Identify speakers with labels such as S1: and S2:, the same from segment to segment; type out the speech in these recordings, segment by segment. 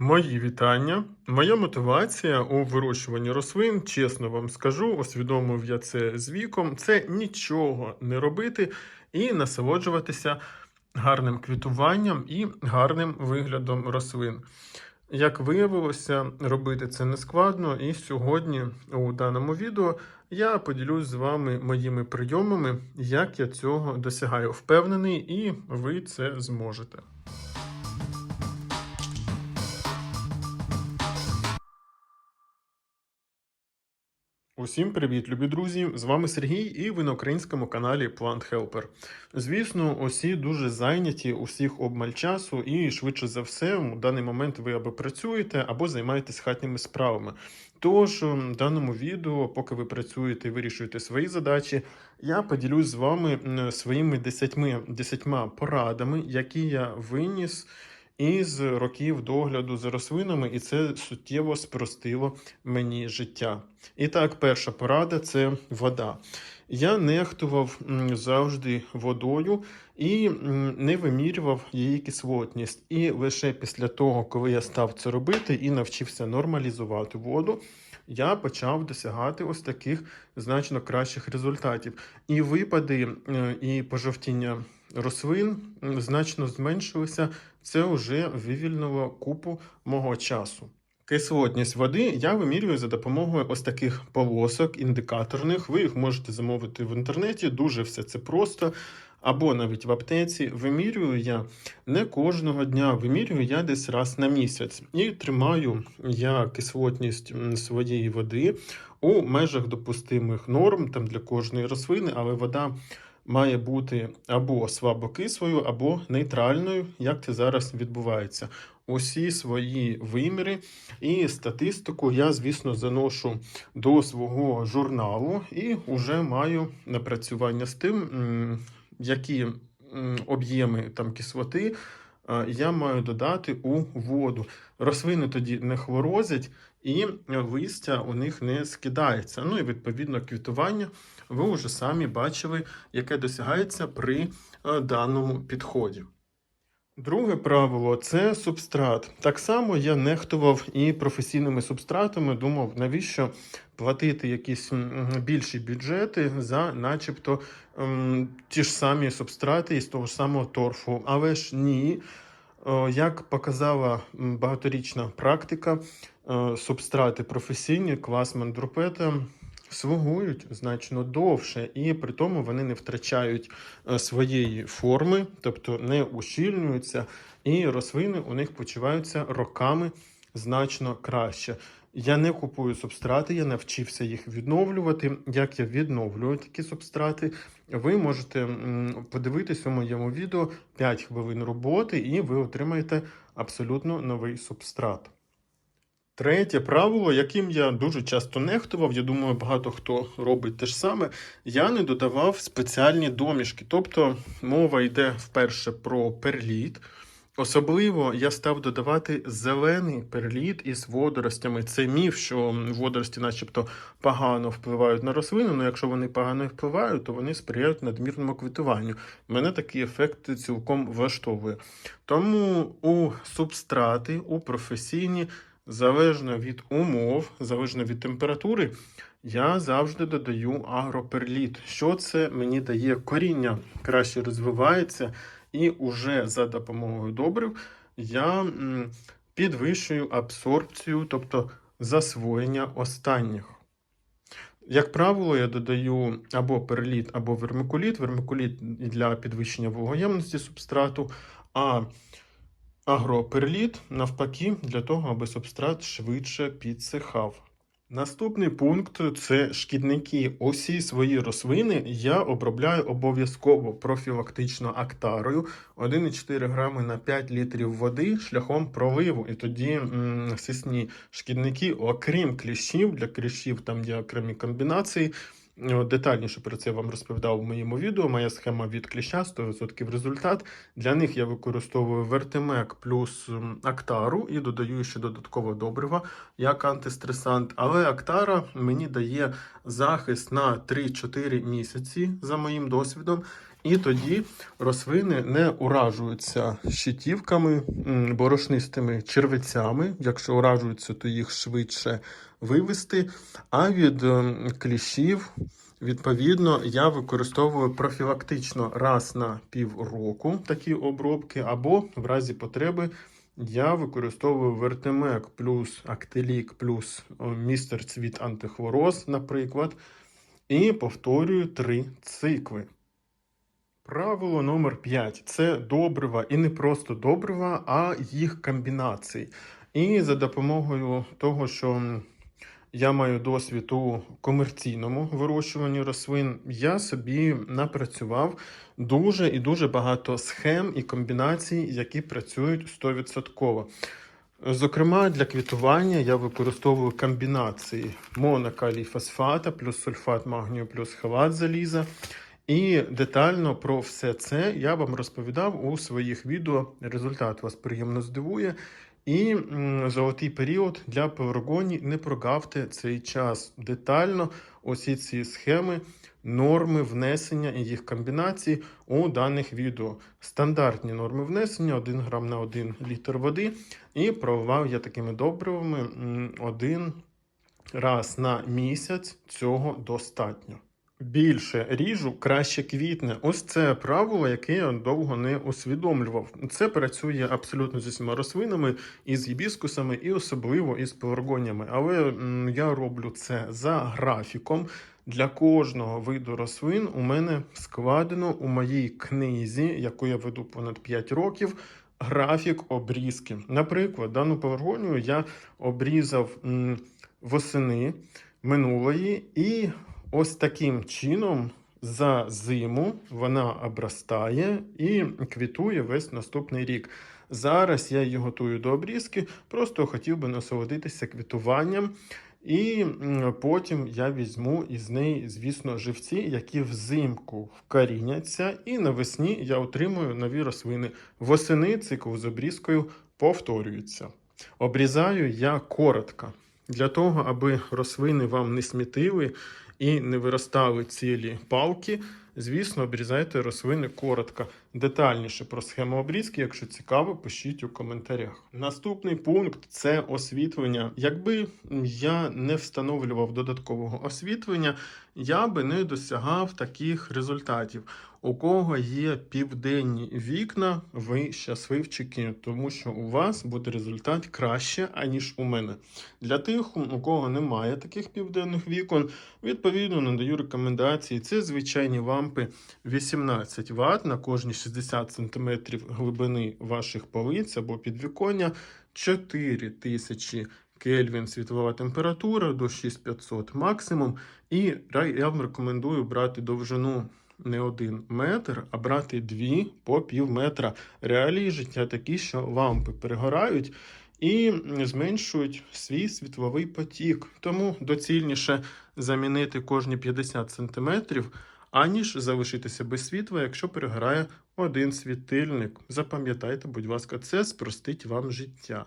S1: Мої вітання. Моя мотивація у вирощуванні рослин, чесно вам скажу, усвідомив я це з віком. Це нічого не робити і насолоджуватися гарним квітуванням і гарним виглядом рослин. Як виявилося, робити це не складно, і сьогодні у даному відео я поділюсь з вами моїми прийомами, як я цього досягаю. Впевнений, і ви це зможете. Усім привіт, любі друзі! З вами Сергій, і ви на українському каналі Plant Helper. Звісно, усі дуже зайняті, усіх обмаль часу, і швидше за все, у даний момент ви або працюєте, або займаєтесь хатніми справами. Тож, в даному відео, поки ви працюєте і вирішуєте свої задачі, я поділюсь з вами своїми 10, 10 порадами, які я виніс із років догляду за рослинами, і це суттєво спростило мені життя. І так, перша порада це вода. Я нехтував завжди водою і не вимірював її кислотність. І лише після того, коли я став це робити і навчився нормалізувати воду, я почав досягати ось таких значно кращих результатів. І випади, е, і пожовтіння рослин значно зменшилися. Це вже вивільнило купу мого часу. Кислотність води я вимірюю за допомогою ось таких полосок індикаторних. Ви їх можете замовити в інтернеті, дуже все це просто. Або навіть в аптеці. Вимірюю я не кожного дня, вимірюю я десь раз на місяць. І тримаю я кислотність своєї води у межах допустимих норм там для кожної рослини, але вода має бути або слабокислою, або нейтральною, як це зараз відбувається. Усі свої виміри і статистику я, звісно, заношу до свого журналу і вже маю напрацювання з тим, які об'єми там кислоти я маю додати у воду. Рослини тоді не хворозять і листя у них не скидається. Ну і відповідно квітування ви вже самі бачили, яке досягається при е, даному підході. Друге правило це субстрат. Так само я нехтував і професійними субстратами. Думав, навіщо платити якісь більші бюджети за, начебто, ем, ті ж самі субстрати із того ж самого торфу. Але ж ні. Е, Як показала багаторічна практика, е, субстрати професійні, квас мандрупета слугують значно довше, і при тому вони не втрачають е, своєї форми, тобто не ущільнюються, і рослини у них почуваються роками значно краще. Я не купую субстрати, я навчився їх відновлювати. Як я відновлюю такі субстрати, ви можете подивитись у моєму відео 5 хвилин роботи, і ви отримаєте абсолютно новий субстрат. Третє правило, яким я дуже часто нехтував, я думаю, багато хто робить те ж саме. Я не додавав спеціальні домішки. Тобто мова йде вперше про перліт. Особливо я став додавати зелений перліт із водоростями. Це міф, що водорості, начебто, погано впливають на рослину. але якщо вони погано впливають, то вони сприяють надмірному квітуванню. Мене такий ефект цілком влаштовує. Тому у субстрати, у професійні залежно від умов, залежно від температури, я завжди додаю агроперліт. Що це мені дає? Коріння краще розвивається, і уже за допомогою добрив я підвищую абсорбцію, тобто засвоєння останніх. Як правило, я додаю або перліт, або вермикуліт. Вермикуліт для підвищення вологоємності субстрату, а агроперліт навпаки для того, аби субстрат швидше підсихав. Наступний пункт це шкідники. Усі свої рослини я обробляю обов'язково профілактично актарою 1,4 грами на 5 літрів води шляхом проливу. І тоді м, сисні шкідники, окрім кліщів, для кліщів там є окремі комбінації. Детальніше про це вам розповідав у моєму відео. Моя схема від кліща 100% результат. Для них я використовую вертимек плюс актару і додаю ще додатково добрива як антистресант. Але актара мені дає захист на 3-4 місяці за моїм досвідом. І тоді рослини не уражуються щитівками, борошнистими червицями. Якщо уражуються, то їх швидше вивести. А від ем, кліщів, відповідно, я використовую профілактично раз на півроку такі обробки, або в разі потреби я використовую Вертемек плюс Актелік плюс містер Цвіт антихвороз, наприклад, і повторюю три цикли. Правило номер 5 це добрива, і не просто добрива, а їх комбінації. І за допомогою того, що я маю досвід у комерційному вирощуванні рослин, я собі напрацював дуже і дуже багато схем і комбінацій, які працюють 100%. Зокрема, для квітування я використовую комбінації монокалій фосфата плюс сульфат магнію плюс халат заліза. І детально про все це я вам розповідав у своїх відео. Результат вас приємно здивує. І золотий період для пеларгоній не прогавте цей час. Детально усі ці схеми, норми внесення і їх комбінації у даних відео. Стандартні норми внесення 1 грам на 1 літр води. І проливав я такими добривами один раз на місяць. Цього достатньо. Більше ріжу, краще квітне. Ось це правило, яке я довго не усвідомлював. Це працює абсолютно з усіма рослинами, і з гібіскусами, і особливо із пеларгоніями. Але я роблю це за графіком. Для кожного виду рослин у мене складено у моїй книзі, яку я веду понад 5 років. Графік обрізки. Наприклад, дану пеларгонію я обрізав восени минулої, і ось таким чином за зиму вона обростає і квітує весь наступний рік. Зараз я її готую до обрізки, просто хотів би насолодитися квітуванням. І потім я візьму із неї, звісно, живці, які взимку вкоріняться, і навесні я отримую нові рослини. Восени цикл з обрізкою повторюється. Обрізаю я коротко. Для того, аби рослини вам не смітили і не виростали цілі палки, звісно, обрізайте рослини коротко. Детальніше про схему обрізки, якщо цікаво, пишіть у коментарях. Наступний пункт це освітлення. Якби я не встановлював додаткового освітлення, я би не досягав таких результатів. У кого є південні вікна, ви щасливчики, тому що у вас буде результат краще, аніж у мене. Для тих, у кого немає таких південних вікон, відповідно надаю рекомендації. Це звичайні лампи 18 Вт на кожні 60 см глибини ваших полиць або підвіконня, 4000 Кельвін світлова температура до 6500 максимум. І я вам рекомендую брати довжину не один метр, а брати дві по пів метра. Реалії життя такі, що лампи перегорають і зменшують свій світловий потік. Тому доцільніше замінити кожні 50 см, аніж залишитися без світла, якщо перегорає один світильник. Запам'ятайте, будь ласка, це спростить вам життя.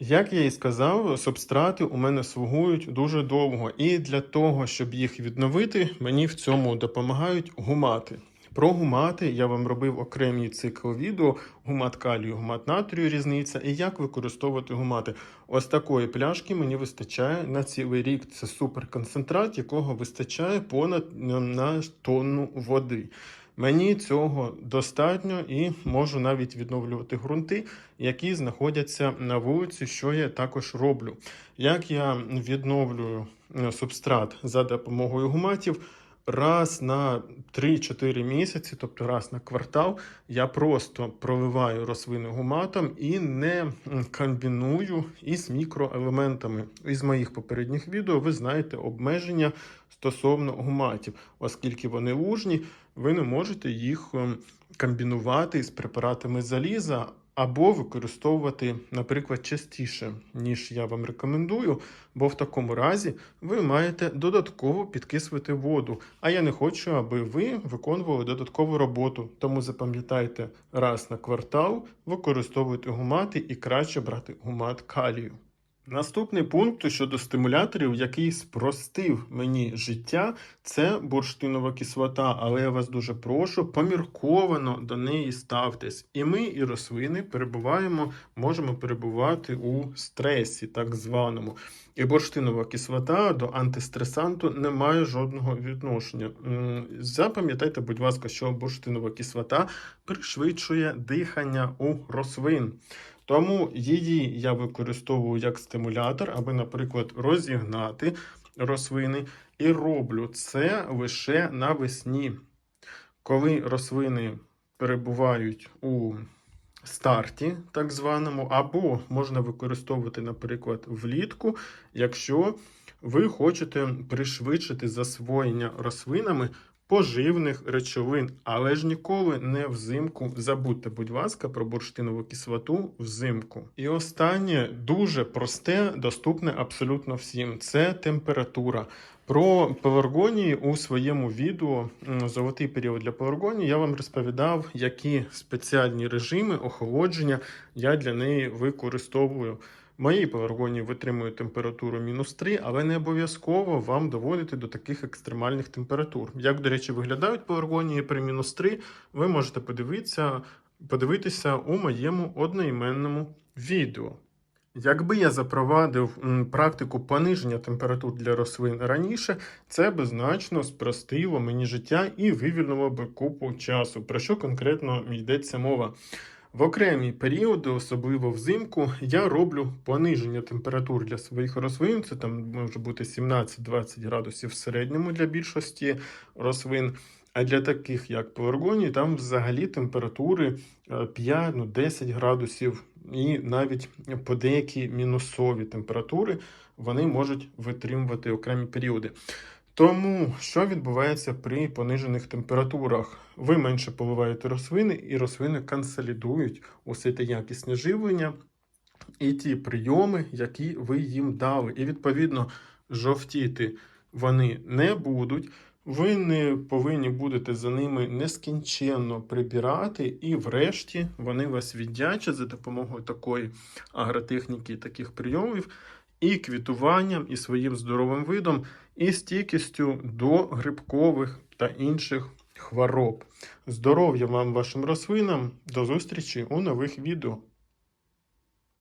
S1: Як я і сказав, субстрати у мене слугують дуже довго, і для того, щоб їх відновити, мені в цьому допомагають гумати. Про гумати я вам робив окремий цикл відео: гумат калію, гумат натрію, різниця, і як використовувати гумати. Ось такої пляшки мені вистачає на цілий рік. Це суперконцентрат, якого вистачає понад на тонну води. Мені цього достатньо і можу навіть відновлювати ґрунти, які знаходяться на вулиці, що я також роблю. Як я відновлюю е, субстрат за допомогою гуматів, раз на 3-4 місяці, тобто раз на квартал, я просто проливаю рослини гуматом і не комбіную із мікроелементами. Із моїх попередніх відео ви знаєте обмеження стосовно гуматів, оскільки вони лужні, ви не можете їх комбінувати з препаратами заліза. Або використовувати, наприклад, частіше, ніж я вам рекомендую, бо в такому разі ви маєте додатково підкислити воду. А я не хочу, аби ви виконували додаткову роботу. Тому запам'ятайте, раз на квартал використовуйте гумати і краще брати гумат калію. Наступний пункт щодо стимуляторів, який спростив мені життя, це бурштинова кислота. Але я вас дуже прошу, помірковано до неї ставтесь. І ми, і рослини перебуваємо, можемо перебувати у стресі, так званому. І бурштинова кислота до антистресанту не має жодного відношення. Запам'ятайте, будь ласка, що бурштинова кислота пришвидшує дихання у рослин. Тому її я використовую як стимулятор, аби, наприклад, розігнати рослини. І роблю це лише навесні. Коли рослини перебувають у старті, так званому, або можна використовувати, наприклад, влітку, якщо ви хочете пришвидшити засвоєння рослинами поживних речовин, але ж ніколи не взимку. Забудьте, будь ласка, про бурштинову кислоту взимку. І останнє дуже просте, доступне абсолютно всім. Це температура. Про пеларгонії у своєму відео Золотий період для пеларгонії я вам розповідав, які спеціальні режими охолодження я для неї використовую. Мої пеларгонії витримують температуру мінус 3, але не обов'язково вам доводити до таких екстремальних температур. Як, до речі, виглядають пеларгонії при мінус 3, ви можете подивитися, подивитися у моєму одноіменному відео. Якби я запровадив практику пониження температур для рослин раніше, це би значно спростило мені життя і вивільнило би купу часу. Про що конкретно йдеться мова? В окремі періоди, особливо взимку, я роблю пониження температур для своїх рослин. Це там може бути 17-20 градусів в середньому для більшості рослин. А для таких, як пеларгонії, там взагалі температури е, 5, ну, 10 градусів, і навіть по деякі мінусові температури вони можуть витримувати окремі періоди. Тому що відбувається при понижених температурах? Ви менше поливаєте рослини, і рослини консолідують усе те якісне живлення і ті прийоми, які ви їм дали. І відповідно жовтіти вони не будуть. Ви не повинні будете за ними нескінченно прибирати, і врешті вони вас віддячать за допомогою такої агротехніки таких прийомів, і квітуванням, і своїм здоровим видом, і стійкістю до грибкових та інших хвороб. Здоров'я вам вашим рослинам. До зустрічі у нових відео.